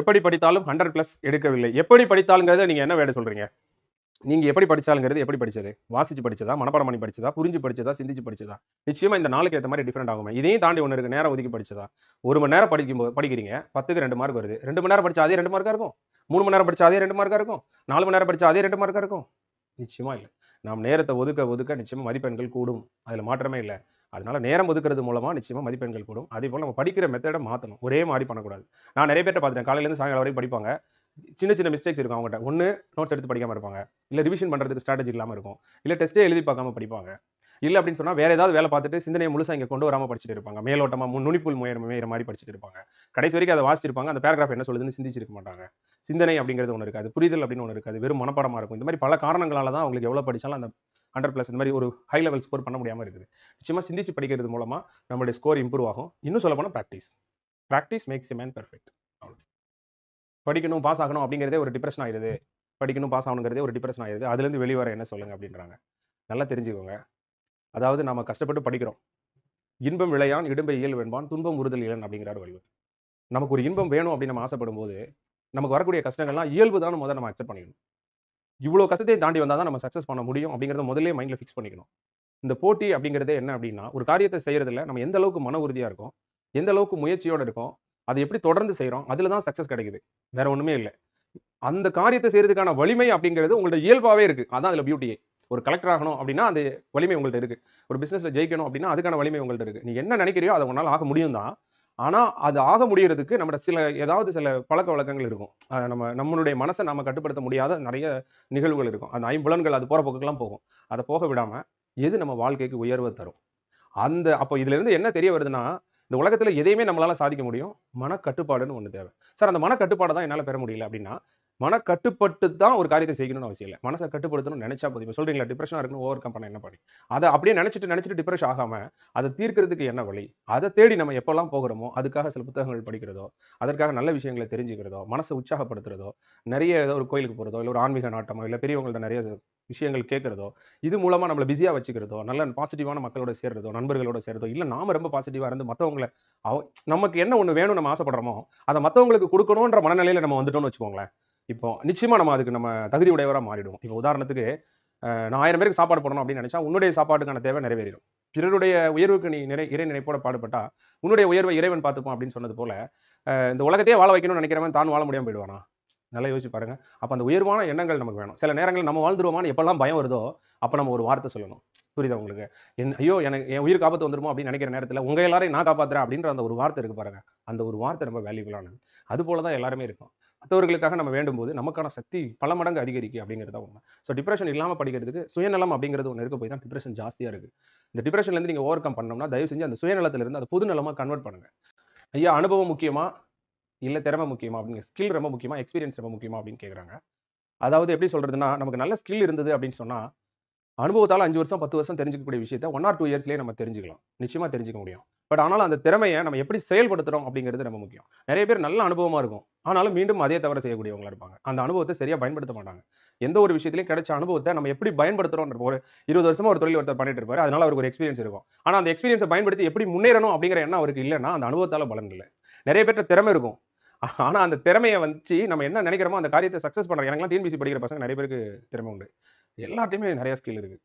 எப்படி படித்தாலும் hundred plus எடுக்கவில்லை. எப்படி படித்தாலுங்கிறத நீங்கள் என்ன வேலை சொல்கிறீங்க நீங்கள் எப்படி படித்தாலுங்கிறது எப்படி படிச்சது? வாசித்து படித்ததா மனப்பாடம் பண்ணி படிச்சதா? புரிஞ்சு படிச்சதா? சிந்திச்சு படிச்சதா? நிச்சயமாக இந்த நாளுக்கு ஏற்ற மாதிரி டிஃப்ரெண்ட் ஆகும். இதையும் தாண்டி ஒன்று இருக்கு. நேரம் ஒதுக்கி படிச்சதா? ஒரு மணி நேரம் படிக்கும் படிக்கிறீங்க. பத்துக்கு ரெண்டு மார்க் வருது. ரெண்டு மணி நேரம் படிச்சா அதே ரெண்டு மார்க்காக இருக்கும்? மூணு மணி நேரம் படித்தா அதே ரெண்டு மார்க்காக இருக்கும்? நாலு மணி நேரம் படிச்சா அதே ரெண்டு மார்க்காக இருக்கும்? நிச்சயமாக இல்லை. நாம் நேரத்தை ஒதுக்க ஒதுக்க நிச்சயமாக மதிப்பெண்கள் கூடும். அதில் மாற்றமே இல்லை. அதனால் நேரம் ஒதுக்குறது மூலமாக நிச்சயமாக மதிப்பெண்கள் கூடும். அதே போல் நம்ம படிக்கிற மெத்தடை மாற்றணும் ஒரே மாதிரி பண்ணக்கூடாது. நான் நிறைய பேர்ட்ட பார்த்துட்டேன் காலையிலேருந்து சாயங்காலம் வரைக்கும் படிப்பாங்க. சின்ன சின்ன மிஸ்டேக்ஸ் இருக்கும் அவங்ககிட்ட. ஒன்று நோட்ஸ் எடுத்து படிக்காமல் இருப்பாங்க. இல்லை ரிவிஷன் பண்ணுறதுக்கு ஸ்ட்ராட்டஜி இல்லாமல் இருக்கும். இல்லை டெஸ்ட்டே எழுதி பார்க்காம படிப்பாங்க. இல்லை அப்படின்னு சொன்னால் வேறு ஏதாவது வேலை பார்த்துட்டு சிந்தனையை முழுசாக இங்கே கொண்டு வராமல் படிச்சுட்டு இருப்பாங்க. மேலோட்டமாக நுனிப்புல் முயர் மாதிரி படிச்சுட்டு இருப்பாங்க. கடைசி வரைக்கும் அதை வாசிச்சிருப்பாங்க. அந்த பேராகிராஃப் என்ன சொல்லுதுன்னு சிந்திச்சிருக்க மாட்டாங்க. சிந்தனை அப்படிங்கிறது ஒன்று இருக்காது. புரிதல் அப்படின்னு ஒன்று இருக்காது. வெறும் மனப்பாடமாக இருக்கும். இந்த மாதிரி பல காரணங்களால தான் அவங்களுக்கு எவ்வளோ படித்தாலும் அந்த ஹண்ட்ரட் ப்ளஸ் இந்த மாதிரி ஒரு ஹை லெவல் ஸ்கோர் பண்ண முடியாமல் இருக்குது. நிச்சயமாக சிந்திச்சு படிக்கிறது மூலமாக நம்மளுடைய ஸ்கோர் இம்ப்ரூவ் ஆகும். இன்னும் சொல்ல போனால் practice practice makes man perfect படிக்கணும் பாஸ் ஆகணும் அப்படிங்கிறதே ஒரு டிப்ரெஷன் ஆயிடுது. படிக்கணும் பாஸ் ஆகணுங்கிறதே ஒரு டிப்ரெஷன் ஆயிடுது. அதுலேருந்து வெளிவர என்ன சொல்லுங்க அப்படின்றாங்க. நல்லா தெரிஞ்சுக்கோங்க. அதாவது நம்ம கஷ்டப்பட்டு படிக்கிறோம். இன்பம் விளையான் இடும்பை இயல் வெண்பான் துன்பம் உறுதல் இயலன் அப்படிங்கிறார் வள்ளுவர் நமக்கு ஒரு இன்பம் வேணும் அப்படின்னு நம்ம ஆசைப்படும் போது நமக்கு வரக்கூடிய கஷ்டங்கள்லாம் இயல்பு தான் முதல்ல நம்ம அக்செப்ட் பண்ணிக்கணும். இவ்வளோ கஷ்டத்தை தாண்டி வந்தால் தான் நம்ம சக்ஸஸ் பண்ண முடியும் அப்படிங்கிறத முதல்ல மைண்டில் ஃபிக்ஸ் பண்ணிக்கணும். இந்த போட்டி அப்படிங்கிறதே என்ன அப்படின்னா ஒரு காரியத்தை செய்கிறதுல நம்ம எந்த அளவுக்கு மன உறுதியாக இருக்கோம் எந்த அளவுக்கு முயற்சியோடு இருக்கும் அதை எப்படி தொடர்ந்து செய்கிறோம் அதில் தான் சக்ஸஸ் கிடைக்குது. வேற ஒன்றுமே இல்லை. அந்த காரியத்தை செய்கிறதுக்கான வலிமை அப்படிங்கிறது உங்களோட இயல்பாகவே இருக்குது அதான் அதில் பியூட்டியே ஒரு கலெக்டர் ஆகணும் அப்படின்னா அந்த வலிமை உங்கள்கிட்ட இருக்குது ஒரு பிஸ்னஸில் ஜெயிக்கணும் அப்படின்னா அதுக்கான வலிமை உங்கள்கிட்ட இருக்குது நீ என்ன நினைக்கிறியோ அதை உன்னால் ஆக முடியும் தான் ஆனால் அது ஆக முடியறதுக்கு நம்மளோட சில ஏதாவது சில பழக்க வழக்கங்கள் இருக்கும். நம்ம நம்மளுடைய மனசை நம்ம கட்டுப்படுத்த முடியாத நிறைய நிகழ்வுகள் இருக்கும். அந்த ஐம்புலன்கள் அது போகிற பக்கம்லாம் போகும். அதை போக விடாமல் எது நம்ம வாழ்க்கைக்கு உயர்வை தரும்? அந்த அப்போ இதுலேருந்து என்ன தெரிய வருதுன்னா இந்த உலகத்தில் எதையுமே நம்மளால் சாதிக்க முடியும். மனக்கட்டுப்பாடுன்னு ஒன்று தேவை. சார் அந்த மனக்கட்டுப்பாடை தான் என்னால் பெற முடியல அப்படின்னா மனக்கட்டுப்பட்டு தான் ஒரு காரியத்தை செய்யணும்னு அவசியம் இல்லை. மனசை கட்டுப்படுத்தணும்னு நினைச்சா போதும். இப்போ சொல்கிறீங்களா டிப்ரெஷனாக இருக்குன்னு ஓவர் கம் பண்ண என்ன பண்ணி? அதை அப்படியே நினச்சிட்டு நினைச்சிட்டு டிப்ரெஷன் ஆகாம அதை தீர்க்கிறதுக்கு என்ன வழி? அதை தேடி நம்ம எப்போல்லாம் போகிறோமோ அதுக்காக சில புத்தகங்கள் படிக்கிறதோ அதற்காக நல்ல விஷயங்களை தெரிஞ்சுக்கிறதோ மனசை உற்சாகப்படுத்துறதோ நிறைய ஏதோ ஒரு கோயிலுக்கு போகிறதோ இல்லை ஒரு ஆன்மீக நாட்டமோ இல்லை பெரியவங்கள்ட்ட நிறைய விஷயங்கள் கேட்குறதோ இது மூலமாக நம்மளை பிஸியாக வச்சுக்கிறதோ நல்ல பாசிட்டிவான மக்களோட சேர்றதோ நண்பர்களோட சேர்றதோ இல்லை நாம் ரொம்ப பாசிட்டிவாக இருந்து மற்றவங்களை அவ நமக்கு என்ன ஒன்று வேணும் நம்ம ஆசைப்படுறோமோ அதை மற்றவங்களுக்கு கொடுக்கணுன்ற மனநிலையில் நம்ம வந்துட்டோம்னு வச்சுக்கோங்களேன். இப்போ நிச்சயமாக நம்ம அதுக்கு நம்ம தகுதி உடையவராக மாறிடுவோம். இப்போ உதாரணத்துக்கு நான் ஆயிரம் பேருக்கு சாப்பாடு போடணும் அப்படின்னு நினச்சா உன்னுடைய சாப்பாட்டுக்கான தேவை நிறைவேறிடும். பிறருடைய உயர்வுக்கு நீ நிறை இறை நினைப்போட பாடுபட்டா உன்னுடைய உயர்வை இறைவன் பார்த்துப்பான் அப்படின்னு சொன்னது போல இந்த உலகத்தையே வாழ வைக்கணும்னு நினைக்கிறவன் தான் வாழ முடியாமல் போயிடுவானா? நல்லா யோசிச்சு பாருங்க. அப்போ அந்த உயர்வான எண்ணங்கள் நமக்கு வேணும். சில நேரங்களில் நம்ம வாழ்ந்துருவோமான்னு எப்பெல்லாம் பயம் வருதோ அப்போ நம்ம ஒரு வார்த்தை சொல்லணும். புரியுதா உங்களுக்கு? என் ஐயோ எனக்கு என் உயிர் காப்பாற்று வந்துருமோ அப்படின்னு நினைக்கிற நேரத்தில் உங்கள் எல்லாரையும் நான் காப்பாற்றுறேன் அப்படின்ற அந்த ஒரு வார்த்தை இருக்கு பாருங்க. அந்த ஒரு வார்த்தை ரொம்ப வேல்யூபிளானது அது போல தான் எல்லாருமே இருக்கும். மற்றவர்களுக்காக நம்ம வேண்டும் போது நமக்கான சக்தி பல மடங்கு அதிகரிக்கு அப்படிங்கிறது தான் உண்மை. ஸோ டிப்ரெஷன் இல்லாமல் படிக்கிறதுக்கு சுயநலம் அப்படிங்கிறது ஒன்று இருக்க போய் தான் டிப்ரெஷன் ஜாஸ்தியாக இருக்குது இந்த டிப்ரெஷன்லேருந்து நீங்கள் ஓவர் கம் பண்ணோம்னா தயவு செஞ்சு அந்த சுயநலத்திலிருந்து அதை புது நலமாக கன்வெர்ட் பண்ணுங்கள் ஐயா அனுபவம் முக்கியமா? இல்லை திறமை முக்கியமா? அப்படிங்க ஸ்கில் ரொம்ப முக்கியமா? எக்ஸ்பீரியன்ஸ் ரொம்ப முக்கியமா? அப்படின்னு கேட்குறாங்க அதாவது எப்படி சொல்கிறதுனா நமக்கு நல்ல ஸ்கில் இருந்தது அப்படின்னு சொன்னால் அனுபவத்தால் அஞ்சு வருஷம் பத்து வருஷம் தெரிஞ்சிக்கக்கூடிய விஷயத்த ஒன் ஆர் டூ இயர்ஸ்லேயே நம்ம தெரிஞ்சுக்கலாம். நிச்சயமாக தெரிஞ்சுக்க முடியும். பட் ஆனாலும் அந்த திறமையை நம்ம எப்படி செயல்படுத்துகிறோம் அப்படிங்கிறது ரொம்ப முக்கியம். நிறைய பேர் நல்ல அனுபவமாக இருக்கும். ஆனாலும் மீண்டும் அதே தவிர செய்யக்கூடியவங்களா இருப்பாங்க. அந்த அனுபவத்தை சரியாக பயன்படுத்த மாட்டாங்க. எந்த ஒரு விஷயத்திலையும் கிடைச்ச அனுபவத்தை நம்ம எப்படி பயன்படுத்துகிறோம் ஒரு இருபது வருஷமாக ஒரு தொழில் ஒருத்தர் பண்ணிட்டு இருப்பாரு. அதனால அவருக்கு ஒரு எக்ஸ்பீரியன்ஸ் இருக்கும். ஆனால் அந்த எக்ஸ்பீரியன்ஸை பயன்படுத்தி எப்படி முன்னேறணும் அப்படிங்கிற எண்ணம் அவருக்கு இல்லைன்னா அந்த அனுபவத்தால் பலன் இல்லை. நிறைய பேர்ட்ட திறமை இருக்கும். ஆனால் அந்த திறமையை வச்சு நம்ம என்ன நினைக்கிறோமோ அந்த காரியத்தை சக்ஸஸ் பண்ணுறாங்க எனக்குலாம் டிஎன்பிசி படிக்கிற பசங்க நிறைய பேருக்கு திறமை உண்டு. எல்லாத்தையுமே நிறையா ஸ்கில் இருக்குது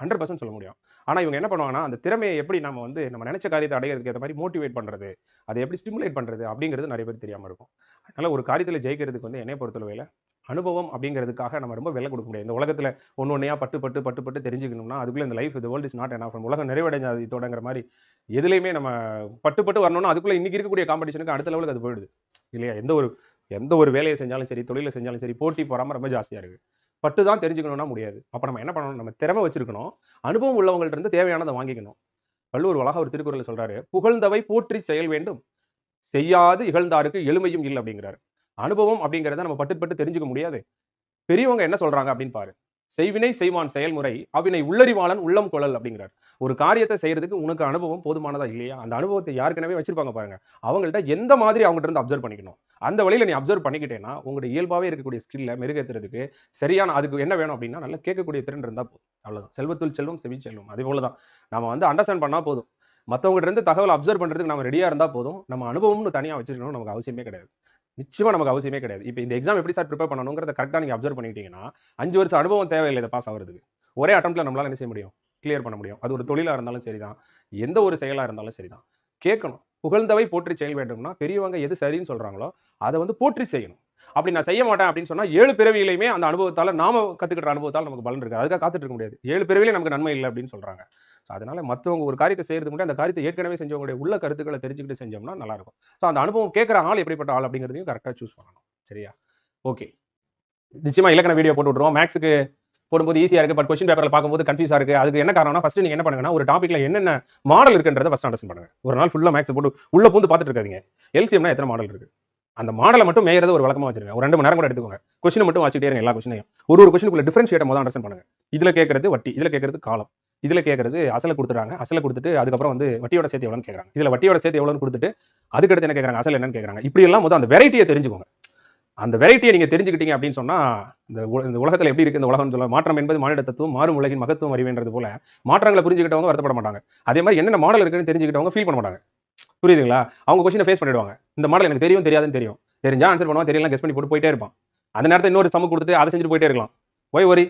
ஹண்ட்ரட் பர்சன்ட் சொல்ல முடியும். ஆனால் இவங்க என்ன பண்ணுவாங்கன்னா அந்த திறமையை எப்படி நம்ம வந்து நம்ம நினச்ச காரியத்தை அடையிறதுக்கு ஏற்ற மாதிரி மோட்டிவேட் பண்ணுறது அதை எப்படி ஸ்டிமுலேட் பண்ணுறது அப்படிங்கிறது நிறைய பேர் தெரியாமல் இருக்கும். அதனால் ஒரு காரியத்தில் ஜெயிக்கிறதுக்கு வந்து என்னை பொறுத்தளவையில் அனுபவம் அப்படிங்கிறதுக்காக நம்ம ரொம்ப விலை கொடுக்க முடியாது. இந்த உலகத்தில் ஒன்று ஒன்றையாக பட்டு பட்டு பட்டு பட்டு தெரிஞ்சுக்கணும்னா அதுக்குள்ளே இந்த லைஃப் இந்த வேர்ல்டு இஸ் நாட் என்ன உலகம் நிறைவடைஞ்சாது தொடங்குற மாதிரி எதுலேயுமே நம்ம பட்டு பட்டு வரணும்னா அதுக்குள்ளே இன்றைக்கி இருக்கக்கூடிய காம்படிஷனுக்கு அடுத்த லெவலுக்கு அது போயிடுது. இல்லையா? எந்த ஒரு எந்த ஒரு வேலையை செஞ்சாலும் சரி தொழிலை செஞ்சாலும் சரி போட்டி போகாமல் ரொம்ப ஜாஸ்தியாக இருக்குது பட்டு தான் தெரிஞ்சுக்கணும்னா முடியாது. அப்போ நம்ம என்ன பண்ணணும்? நம்ம திறமை வச்சிருக்கணும். அனுபவம் உள்ளவங்கள்ட்ட இருந்து தேவையானதை வாங்கிக்கணும். வள்ளுவர் வளாக ஒரு திருக்குறள் சொல்றாரு புகழ்ந்தவை போற்றி செயல் வேண்டும். செய்யாது இகழ்ந்தாருக்கு எளிமையும் இல்லை அப்படிங்கிறாரு. அனுபவம் அப்படிங்கிறத நம்ம பட்டு பட்டு தெரிஞ்சுக்க முடியாது. பெரியவங்க என்ன சொல்றாங்க அப்படின்னு பாரு. செய்வினை செய்வான் செயல்முறை அவினை உள்ளறிவாளன் உள்ளம் கொள்ளல் அப்படிங்கிறார். ஒரு காரியத்தை செய்யறதுக்கு உனக்கு அனுபவம் போதுமானதா இல்லையா? அந்த அனுபவத்தை யாருக்கெனவே வச்சிருப்பாங்க பாருங்க. அவங்கள்ட்ட எந்த மாதிரி அவங்ககிட்ட இருந்து அப்சர்வ் பண்ணிக்கணும்? அந்த வழியில நீ அப்சர்வ் பண்ணிக்கிட்டேன்னா உங்களுடைய இயல்பாவே இருக்கக்கூடிய ஸ்கில்ல மெருகேற்றுறதுக்கு சரியான அதுக்கு என்ன வேணும் அப்படின்னா நல்லா கேட்கக்கூடிய திறன் இருந்தால் போதும். அவ்வளோதான் செல்வத்துள் செல்வம் செவி செல்வம். அதே போல தான் நம்ம வந்து அண்டர்ஸ்டாண்ட் பண்ணால் போதும். மற்றவங்ககிட்ட இருந்து தகவல் அப்சர்வ் பண்ணுறதுக்கு நம்ம ரெடியாக இருந்தால் போதும். நம்ம அனுபவம்னு தனியாக வச்சிருக்கணும் நமக்கு அவசியமே கிடையாது. நிச்சயமாக நமக்கு அவசியமே கிடையாது. இப்போ இந்த எக்ஸாம் எப்படி சார் ப்ரிப்பேர் பண்ணணுங்கிறத கரெக்டாக நீங்கள் அப்சர்வ் பண்ணிட்டீங்கன்னா அஞ்சு வருஷம் அனுபவம் தேவையில்லை இதை பாஸ் ஆகிறதுக்கு. ஒரே அட்டம்ப்ட்ல நம்மளால் என்ன செய்ய முடியும்? கிளியர் பண்ண முடியும். அது ஒரு தொழிலாக இருந்தாலும் சரி தான் எந்த ஒரு செயலாக இருந்தாலும் சரி தான் கேட்கணும். புகழ்ந்தவை போற்றி செயல் வேண்டும்னா பெரியவங்க எது சரின்னு சொல்கிறாங்களோ அதை வந்து போற்றி செய்யணும். அப்படி நான் செய்ய மாட்டேன் அப்படின்னு சொன்னால் ஏழு பிறவிலையுமே அந்த அனுபவத்தால் நாம கற்றுக்கிற அனுபவத்தால் நமக்கு பலன் இருக்குது அதுக்காக காத்துட்டு இருக்க முடியாது. ஏழு பிறவிலே நமக்கு நன்மை இல்லை அப்படின்னு சொல்கிறாங்க ஸோ அதனால் மற்றவங்க ஒரு காரியத்தை செய்கிறது முன்னாடி அந்த காரியத்தை ஏற்கனவே செஞ்சவங்களுடைய உள்ள கருத்துக்களை தெரிஞ்சுக்கிட்டு செஞ்சோம்னா நல்லாயிருக்கும் ஸோ அந்த அனுபவம் கேட்குற ஆள் எப்படிப்பட்ட ஆள் அப்படிங்கிறதையும் கரெக்டாக சூஸ் பண்ணணும். சரியா? ஓகே நிச்சயமாக இலக்கண வீடியோ போட்டு விட்ருவோம் மேக்ஸுக்கு போடும்போது ஈஸியாக இருக்குது பட் கொஸ்டின் பேப்பரில் பார்க்கும்போது கன்ஃபியூஸாக இருக்குது அதுக்கு என்ன காரணம்னா ஃபஸ்ட்டு நீங்கள் என்ன பண்ணுங்கன்னா ஒரு டாப்பிக்கில் என்னென்ன மாடல் இருக்குன்றதை ஃபஸ்ட் அண்டர்ஸ்டாண்ட் பண்ணுங்கள் ஒரு நாள் ஃபுல்லாக மேக்ஸ் போட்டு உள்ளே பூந்து பார்த்துட்டு இருக்காதிங்க. எல்சிஎம்னா எத்தனை மாடல் இருக்குது அந்த மாடலை மட்டும் மேயறது ஒரு வழக்கமாக வச்சிருங்க. ஒரு ரெண்டு மணி நேரம் கூட எடுத்துக்கோங்க. கொஸ்டின் மட்டும் வச்சுட்டே இருங்க எல்லா கொஸ்டினையும் ஒரு ஒரு கொஸ்டினுக்குள்ள டிஃபரன்ஷியேட் மொதல் அண்டர்ஸ்டாண்ட் பண்ணுங்க. இதில் கேட்கறது வட்டி இதில் கேட்கறது காலம். இதில் கேட்கறது அசலை கொடுத்துறாங்க அசலை கொடுத்துட்டு அதுக்கப்புறம் வந்து வட்டியோட சேர்த்து எவ்வளோன்னு கேட்குறாங்க இதில் வட்டியோட சேர்த்து எவ்வளோன்னு கொடுத்துட்டு அதுக்கடுத்து என்ன கேட்குறாங்க அசல் என்னன்னு கேட்குறாங்க இப்படி எல்லாம் முதல் அந்த வெரைட்டியை தெரிஞ்சுக்கோங்க. அந்த வெரைட்டியை நீங்கள் தெரிஞ்சுக்கிட்டீங்க அப்படின்னு சொன்னால் இந்த உல- இந்த உலகத்தில் எப்படி இருக்குது இந்த உலகம்னு சொல்ல மாற்றம் என்பது மாநில தத்துவம் மாறும் உலகின் மகத்துவம் அறிவேன்றது போல மாற்றங்களை புரிஞ்சுக்கிட்டவங்க வருத்தப்பட மாட்டாங்க. அதே மாதிரி என்னென்ன மாடல் இருக்குன்னு தெரிஞ்சுக்கிட்டவங்க ஃபீல் பண்ண மாட்டாங்க. புரியுதுங்களா? அவங்க கொஸ்டினை ஃபேஸ் பண்ணிடுவாங்க. இந்த மாடல் எனக்கு தெரியும் தெரியாதுன்னு தெரியும். தெரிஞ்சா ஆன்சர் பண்ணுவான் தெரியலாம் கெஸ் பண்ணி போட்டு போயிட்டே இருப்பான். அந்த நேரத்தில் இன்னொரு சம கொடுத்துட்டு அதை செஞ்சுட்டு போயிட்டே இருக்கலாம். ஒய் ஒரி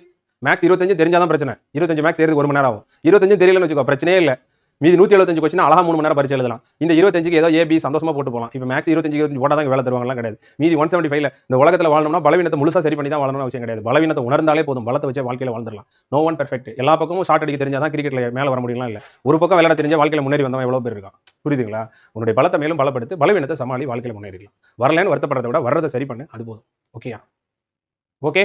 மேக்ஸ் இருபத்தஞ்சு தெரிஞ்சாதான் பிரச்சனை. இருபத்தஞ்சு மேக்ஸ் ஏறது ஒரு மணி நேரம் ஆகும். இருபத்தஞ்சு தெரியலன்னு வச்சுக்கோ பிரச்சனையே இல்லை. மீதி நூற்றி எழுபத்தஞ்சு கொஸ்டின் அழகா மூணு மணி நேரம் பரிச்சு எழுதலாம். இந்த இருபத்தஞ்சுக்கு ஏதோ ஏபி சந்தோஷமாக போட்டு போகலாம் இப்போ மேக்ஸ் இருபத்தஞ்சு இருபத்தஞ்சு போட்டால் தான் வேலை தருவாங்கலாம் கிடையாது. மீதி ஒன் செவன்டி ஃபைவ்ல இந்த உலகத்தில் வாழணும்னா பலவீனத்தை முழுசாக சரி பண்ணி தான் வாழணும் அவசியம் கிடையாது. பலவீனத்தை உணர்ந்தாலே போதும். பலத்தை வச்சு வாழ்க்கையில் வாழ்ந்துடலாம். நோ ஒன் பெர்ஃபெக்ட் எல்லா பக்கமும் ஷார்ட் அடிக்க தெரிஞ்சால் தான் கிரிக்கெட்டில் மேலே வர முடியலாம் இல்லை. ஒரு பக்கம் விளையாட தெரிஞ்ச வாழ்க்கையில் முன்னேறி வந்தவன் எவ்வளோ பேர் இருக்கான்? புரியுதுங்களா? உன்னுடைய பலத்தை மேலும் பலப்படுத்து பலவீனத்தை சமாளி வாழ்க்கையில் முன்னேறிடலாம். வரலன்னு வருத்தப்படுறத விட வர்றதை சரி பண்ணு. அது போதும். ஓகேயா okay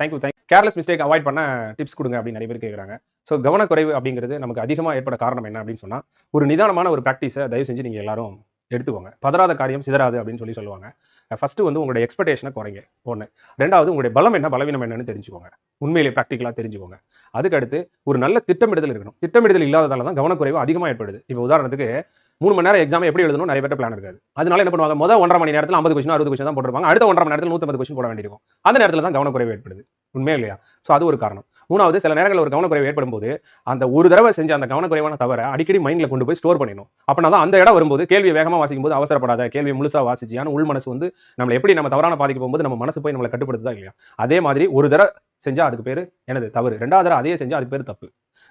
thank you thank careless mistake avoid பண்ண டிப்ஸ் கொடுங்க அப்படின்னு நிறைய பேர் கேட்குறாங்க ஸோ கவனக்குறைவு அப்படிங்கிறது நமக்கு அதிகமாக ஏற்பட காரணம் என்ன அப்படின்னு சொன்னால் ஒரு நிதானமான ஒரு ப்ராக்டிஸை தயவு செஞ்சு நீங்கள் எல்லாரும் எடுத்துக்கோங்க. பதறாத காரியம் சிதறாது அப்படின்னு சொல்லி சொல்லுவாங்க. ஃபர்ஸ்ட் வந்து உங்களுடைய எக்ஸ்பெக்டேஷனை குறைங்க. ஒன்று ரெண்டாவது உங்களுடைய பலம் என்ன பலவீனம் என்னன்னு தெரிஞ்சுக்கோங்க. உண்மையிலே ப்ராக்டிக்கலாக தெரிஞ்சுக்கோங்க. அதுக்கு அடுத்து ஒரு நல்ல திட்டமிடுதல் இருக்கணும். திட்டமிடுதல் இல்லாததால தான் கவனக்குறைவு அதிகமாக ஏற்படுது. இப்போ உதாரணத்துக்கு மூணு மணி நேரம் எக்ஸாம் எப்படி எழுதணும் நிறைய பேர் பிளான் இருக்காது. அதனால என்ன பண்ணுவாங்க? முதல் ஒன்றரை மணி நேரத்தில் ஐம்பது கொஸ்டின் அறுபது கொஸ்டின் தான் போட்டிருப்பாங்க. அடுத்த ஒன்றரை மணி நேரத்தில் நூற்றம்பது கொஸ்டின் போட வேண்டியிருக்கும். அந்த நேரத்தில் தான் கவனக்குறைவு ஏற்படுது. உண்மையா இல்லையா? ஸோ அது ஒரு காரணம். மூணாவது சில நேரங்களில் ஒரு கவனக்குறைவு ஏற்படும் போது அந்த ஒரு தடவை செஞ்ச அந்த கவனக்குறைவான தவிர அடிக்கடி மைண்டில் கொண்டு போய் ஸ்டோர் பண்ணிடணும். அப்படின்னா தான் அந்த இடம் வரும்போது கேள்வி வேகமாக வாசிக்கும் போது அவசரப்படாத கேள்வி முழுசாக வாசிச்சியான உள் மனசு வந்து நம்மளை எப்படி நம்ம தவறான பாதிக்கு போகும்போது நம்ம மனசு போய் நம்மளை கட்டுப்படுத்துதா இல்லையா? அதே மாதிரி ஒரு தடவை செஞ்சால் அதுக்கு பேர் என்னது? தவறு. ரெண்டாவது தடவை அதையே செஞ்சால் அதுக்கு பேர் தப்பு.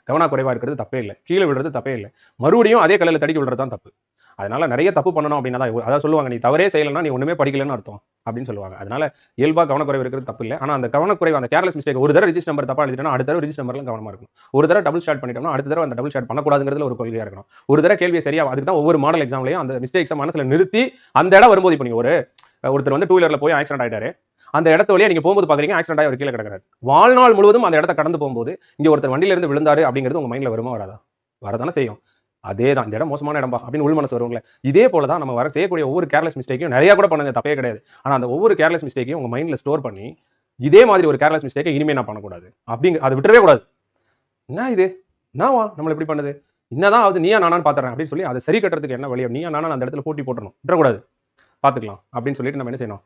கவனக்குறைவா இருக்கிறது தப்பே இல்லை. கீழே விடுறது தப்பே இல்லை. மறுபடியும் அதே கலையில் தடுக்கி விடுறது தான் தப்பு. அதனால நிறைய தப்பு பண்ணணும் அப்படின்னா தான் அதான் சொல்லுவாங்க நீ தவறே செய்யலைன்னா நீ ஒன்றுமே படிக்கலன்னு அர்த்தம் அப்படின்னு சொல்லுவாங்க. அதனால இயல்பா கவனக்குறைவு இருக்கிறது தப்பு இல்லை. ஆனால் அந்த கவனக்குறைவு அந்த கேர்லஸ் மிஸ்டேக் ஒரு தடவை ரிஜிஸ்டர் நம்பர் தப்பா எழுதிட்டோம்னா அடுத்த தடவை ரிஜிஸ்டர் நம்பர்லாம் கவனமாக இருக்கும் ஒரு தடவை டபுள் ஸ்டார்ட் பண்ணிட்டோம்னா அடுத்த தடவை அந்த டபுள் ஸ்டார்ட் பண்ணக்கூடாதுங்கிறதுல ஒரு கொள்கையாக இருக்கணும். ஒரு தடவை கேள்வியை சரியா அதுக்கு தான் ஒவ்வொரு மாடல் எக்ஸாம்லையும் அந்த மிஸ்டேக்ஸை மனசில் நிறுத்தி அந்த இடம் வரும்போது இப்போ நீங்கள் ஒரு ஒருத்தர் வந்து டூ வீலரில் போய் ஆக்சிடென்ட் ஆகிட்டாரு அந்த இடத்த வழியா நீங்கள் போகும்போது பார்க்குறீங்க ஆக்சிடென்ட் ஆகி அவர் கீழே கிடக்கிறார். வாழ்நாள் முழுவதும் அந்த இடத்த கடந்து போகும்போது இங்கே ஒருத்தர் வண்டியிலிருந்து விழுந்தாரு அப்படிங்கிறது உங்க மைண்ட்ல வருமா வராதா? வரதானே செய்யும். அதே தான் இந்த இடம் மோசமான இடம்பா அப்படின்னு உள் மனசு வருவாங்களே இதே போல தான் நம்ம வர செய்யக்கூடிய ஒவ்வொரு கேர்லெஸ் மிஸ்டேக்கையும் நிறைய கூட பண்ணுங்க தப்பே கிடையாது. ஆனால் அந்த ஒவ்வொரு கேர்லெஸ் மிஸ்டேக்கையும் உங்க மைண்டில் ஸ்டோர் பண்ணி இதே மாதிரி ஒரு கேர்லெஸ் மிஸ்டேக்கை இனிமேல் நான் பண்ணக்கூடாது. அப்படிங்க அதை விட்டுறவே கூடாது. என்ன இது? என்னவா நம்மள இப்படி பண்ணுது? என்னதான் ஆகுது? நீயா நானான்னு பாத்துறேன் அப்படின்னு சொல்லி அதை சரி கட்டுறதுக்கு என்ன வழி நீயா நானா அந்த இடத்துல போட்டி போட்டணும் விட்டுறக்கூடாது. பார்த்துக்கலாம் அப்படின்னு சொல்லிட்டு நம்ம என்ன செய்யணும்?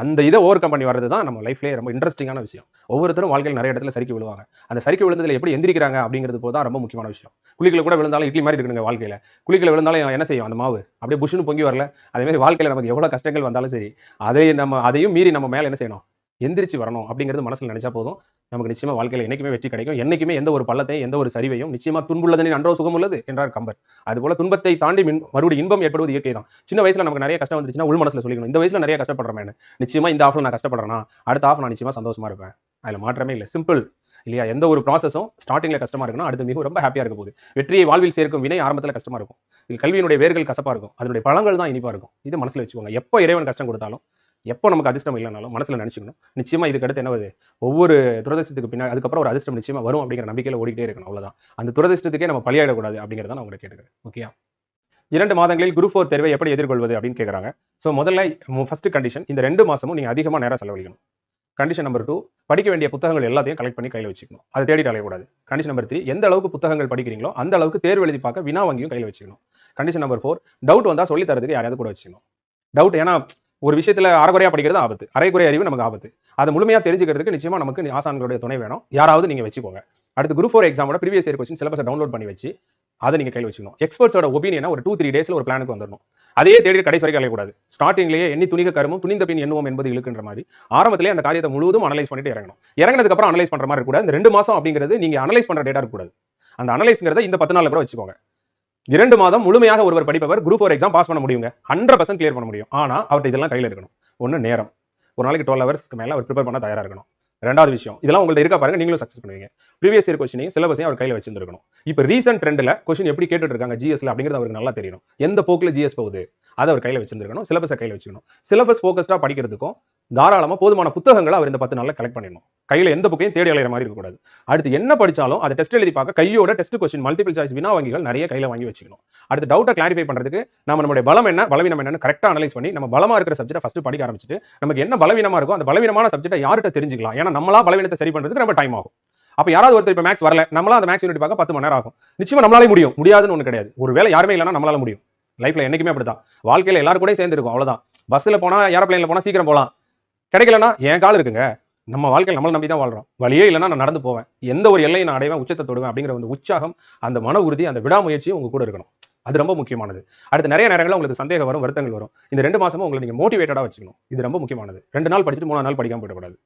அந்த இதை ஓவர் கம் பண்ணி வர்றது தான் நம்ம லைஃப்லேயே ரொம்ப இன்ட்ரெஸ்டிங்கான விஷயம். ஒவ்வொருத்தரும் வாழ்க்கையில் நிறைய இடத்துல சரிக்கு விழுவாங்க. அந்த சரிக்கு விழுந்ததுல எப்படி எந்திரிக்கிறாங்க அப்படிங்கிறது போது தான் ரொம்ப முக்கியமான விஷயம். குளிக்கல கூட விழுந்தாலும் இட்லி மாதிரி இருக்குங்க வாழ்க்கையில். குளிக்கல விழுந்தாலும் என்ன செய்யும்? அந்த மாவு. அப்படியே புஷ்னு பொங்கி வரல. அதே மாதிரி வாழ்க்கையில் நமக்கு எவ்வளோ கஷ்டங்கள் வந்தாலும் சரி அதை நம்ம அதையும் மீறி நம்ம மேலே என்ன செய்யணும்? எந்திரிச்சு வரணும் அப்படிங்கிறது மனசில் நினைச்சா போதும். நமக்கு நிச்சயமாக வாழ்க்கையில் என்னைக்குமே வெற்றி கிடைக்கும். என்றைக்குமே எந்த ஒரு பள்ளத்தையும் எந்த ஒரு சரிவையும் நிச்சயமாக துன்புள்ளதனின் அன்றோ சுகம் உள்ளது என்றார் கம்பர். அதுபோல துன்பத்தை தாண்டி மின் மறுபடியும் இன்பம் ஏற்படுவது இயற்கை தான். சின்ன வயசில் நமக்கு நிறைய கஷ்டம் வந்துச்சுன்னா உள் மனசில் சொல்லிக்கணும். இந்த வயசில் நிறைய கஷ்டப்படுறேன் நிச்சயமா இந்த ஆஃபில் நான் கஷ்டப்படுறேன்னா அடுத்த ஆஃப் நான் நிச்சயமாக சந்தோஷமாக இருப்பேன். அதில் மாற்றமே இல்லை. சிம்பிள் இல்லையா? எந்த ஒரு ப்ராசஸும் ஸ்டார்டிங்கில் கஷ்டமாக இருக்கணும் அடுத்து மிகவும் ரொம்ப ஹாப்பியாக இருக்க போகுது. வெற்றியை வாழ்வில் சேர்க்கும் வினை ஆரம்பத்தில் கஷ்டமாக இருக்கும். இது கல்வியினுடைய வேர்கள் கசப்பாக இருக்கும். அதனுடைய பழங்கள் தான் இனிப்பாக இருக்கும். இது மனசில் வச்சுக்கோங்க. எப்போ இறைவன் கஷ்டம் கொடுத்தாலும் எப்போ நமக்கு அதிர்ஷ்டம் இல்லைனாலும் மனசில் நினச்சிக்கணும். நிச்சயமாக இதுக்கு அடுத்து என்ன வருது? ஒவ்வொரு துரதிர்ஷ்டத்துக்கு பின்னாடி அதுக்கப்புறம் ஒரு அதிர்ஷ்டம் நிச்சயமாக வரும் அப்படிங்கிற நம்பிக்கையில் ஓடிக்கிட்டே இருக்கணும். அவ்வளோதான் அந்த துரதிர்ஷ்டத்துக்கே நம்ம பலியாடக்கூடாது அப்படிங்கிறத நான் உங்களை கேட்டுக்கிறேன். ஓகேயா? இரண்டு மாதங்களில் குரூப் ஃபோர் தேர்வை எப்படி எதிர்கொள்வது அப்படின்னு கேட்குறாங்க ஸோ முதல்ல ஃபஸ்ட்டு கண்டிஷன் இந்த ரெண்டு மாதமும் நீங்கள் அதிகமாக நேரம் செலவழிக்கணும். கண்டிஷன் நம்பர் டூ படிக்க வேண்டிய புத்தகங்கள் எல்லாத்தையும் கலெக்ட் பண்ணி கையில் வச்சுக்கணும். அதை தேடிட்டு அலையக்கூடாது. கண்டிஷன் நம்பர் த்ரீ எந்த அளவுக்கு புத்தகங்கள் படிக்கிறீங்களோ அந்த அளவுக்கு தேர்வு எழுதி பார்க்க வினா வங்கியும் கையில் வச்சுக்கணும். கண்டிஷன் நம்பர் ஃபோர் டவுட் வந்தால் சொல்லி தரதுக்கு யாரையாவது கூட வச்சுக்கணும். டவுட் ஏன்னா ஒரு விஷயத்தில் அறகுறையா படிக்கிறது ஆபத்து. அரைக்குறை அறிவு நமக்கு ஆபத்து. அதை முழுமையாக தெரிஞ்சுக்கிறதுக்கு நிச்சயமாக நமக்கு ஆசான்களுடைய துணை வேணும். யாராவது நீங்கள் வச்சுக்கோங்க. அடுத்து குரூப் ஃபோர் எக்ஸாமோட ப்ரீவியஸ் இயர் கொஸ்டின் சிலபஸை டவுன்லோட் பண்ணி வச்சு அதை நீங்கள் கையில் வச்சுக்கணும். எக்ஸ்பர்ட்ஸோட ஒப்பீனியனை ஒரு டூ த்ரீ டேஸில் ஒரு பிளானுக்கு வந்துடணும் அதே தேடி கடைசி வரைக்கும் அலையக்கூடாது. ஸ்டார்டிங்லேயே எண்ணி துணிக கருமும் துணிந்த பின் எண்ணுவோம் என்பது இழுக்குன்ற மாதிரி. ஆரம்பத்திலே அந்த காரியத்தை முழுவதும் அனலைஸ் பண்ணிட்டு இறங்கணும். இறங்கினதுக்கு அப்புறம் அனலைஸ் பண்ணுற மாதிரி கூட இந்த ரெண்டு மாசம் அப்படிங்கிறது நீங்கள் அனலைஸ் பண்ணுற டேட்டா இருக்கக்கூடாது. அந்த அனலைஸ்ங்கிறத இந்த பத்து நாளில் கூட வச்சுக்கோங்க. இரண்டு மாதம் முழுமையாக ஒருவர் படிப்பவர் குரூப் ஃபோர் எக்ஸாம் பாஸ் பண்ண முடியுங்க. ஹண்ட்ரட் பர்சன்ட் கிளியர் பண்ண முடியும். ஆனால் அவர்கிட்ட இதெல்லாம் கையில் இருக்கணும். ஒன்று நேரம். ஒரு நாளைக்கு டுவெல் ஹவர்ஸ்க்கு மேலே அவர் ப்ரிப்பேர் பண்ண தயாராக இருக்கணும். ரெண்டாவது விஷயம் இதெல்லாம் உங்கள்ட்ட இருக்கா பாருங்க நீங்களும் சக்ஸஸ் பண்ணுவீங்க. ப்ரீவியஸ் இயர் கொஸ்டினையும் சிலபஸையும் அவர் கையில் வச்சிருந்துருக்கணும். இப்போ ரீசெண்ட் ட்ரெண்டில் கொஸ்டின் எப்படி கேட்டுட்டு இருக்காங்க ஜிஎஸ்ல அப்படிங்கிறது அவருக்கு நல்லா தெரியணும். எந்த போக்கில் ஜிஎஸ் போகுது அதை அவர் கையில் வச்சிருந்துருக்கணும். சிலபஸை கையில் வச்சுக்கணும். சிலபஸ் ஃபோக்கஸ்டாக படிக்கிறதுக்கும் தாராளமாக போதுமான புத்தகங்களை அவர் இந்த பத்து நாளில் கலெக்ட் பண்ணிடணும். கையில் எந்த புக்கையும் தேடி அலையிற மாதிரி இருக்கக்கூடாது. அடுத்து என்ன படிச்சாலும் அதை டெஸ்ட் எழுதி பார்க்க கையோட டெஸ்ட் கொஸ்டின் மல்டிபிள் சாய்ஸ் வினா வங்கிகள் நிறைய கையில் வாங்கி வச்சுக்கணும். அடுத்து டவுட்டை கிளாரிஃபை பண்ணுறதுக்கு நம்ம நம்மளுடைய பலம் என்ன பலவீனம் என்னன்னு கரெக்டாக அனலைஸ் பண்ணி நம்ம பலமா இருக்கிற சப்ஜெக்ட் ஃபஸ்ட்டு படிக்க ஆரம்பிச்சிட்டு நமக்கு என்ன பலவீனமாக இருக்கோ அந்த பலவீனமான சப்ஜெக்ட்டை யார்கிட்ட தெரிஞ்சிக்கலாம்? ஏன்னா நம்மளா பலவீனத்தை சரி பண்ணுறதுக்கு நம்ம டைம் ஆகும். அப்போ யாராவது ஒருத்தர் இப்போ மேக்ஸ் வரல நம்மளா அந்த மேக்ஸ் யூனிட் பார்க்க பத்து மணி நேரம் ஆகும். நிச்சயமாக நம்மளாலே முடியும். முடியாதுன்னு ஒன்று கிடையாது. ஒரு வேலை யாருமே இல்லைன்னா நம்மளால முடியும். லைஃப்ல என்னைக்குமே அப்படிதான் வாழ்க்கையில எல்லாரும் கூட சேர்ந்து இருக்கும். பஸ்ஸில் போனா ஏரோப்ளைனில் போனா சீக்கிரம் போகலாம் கிடைக்கலன்னா என் கால் இருக்குங்க. நம்ம வாழ்க்கையில் நம்மளை நம்பி தான் வாழ்றோம். வழியே இல்லைன்னா நான் நடந்து போவேன். எந்த ஒரு எல்லையை நான் அடைவேன் உச்சத்தை தொடுவேன் அப்படிங்கிற அந்த உற்சாகம் அந்த மன உறுதி அந்த விடாமுயற்சி உங்க கூட இருக்கணும். அது ரொம்ப முக்கியமானது. அடுத்து நிறைய நேரங்களில் உங்களுக்கு சந்தேகம் வரும் வருத்தங்கள் வரும். இந்த ரெண்டு மாசமும் உங்களை நீங்கள் மோட்டிவேட்டடாக வச்சுக்கணும். இது ரொம்ப முக்கியமானது. ரெண்டு நாள் படிச்சுட்டு மூணாவது நாள் படிக்காமல் போயிடக்கூடாது.